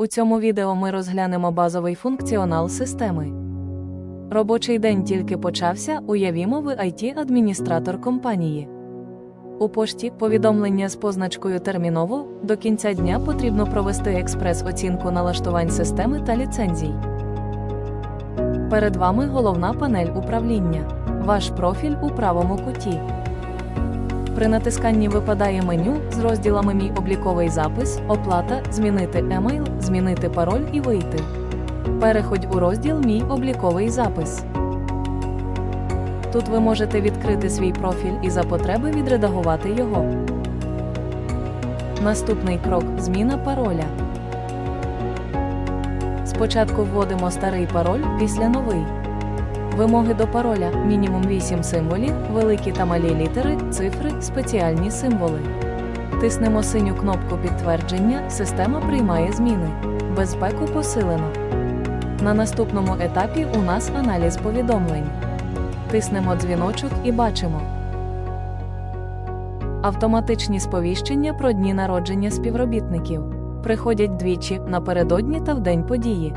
У цьому відео ми розглянемо базовий функціонал системи. Робочий день тільки почався, уявімо ви IT-адміністратор компанії. У пошті повідомлення з позначкою терміново до кінця дня потрібно провести експрес-оцінку налаштувань системи та ліцензій. Перед вами головна панель управління. Ваш профіль у правому куті. При натисканні випадає меню з розділами Мій обліковий запис, оплата, змінити емейл, змінити пароль і вийти. Переходь у розділ Мій обліковий запис. Тут ви можете відкрити свій профіль і за потреби відредагувати його. Наступний крок зміна пароля. Спочатку вводимо старий пароль, після новий. Вимоги до пароля мінімум 8 символів, великі та малі літери, цифри, спеціальні символи. Тиснемо синю кнопку підтвердження, система приймає зміни. Безпеку посилено. На наступному етапі у нас аналіз повідомлень. Тиснемо дзвіночок і бачимо. Автоматичні сповіщення про дні народження співробітників приходять двічі напередодні та в день події.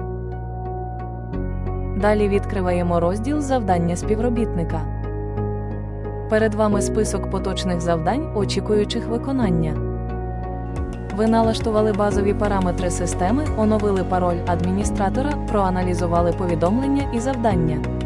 Далі відкриваємо розділ завдання співробітника. Перед вами список поточних завдань, очікуючих виконання. Ви налаштували базові параметри системи, оновили пароль адміністратора, проаналізували повідомлення і завдання.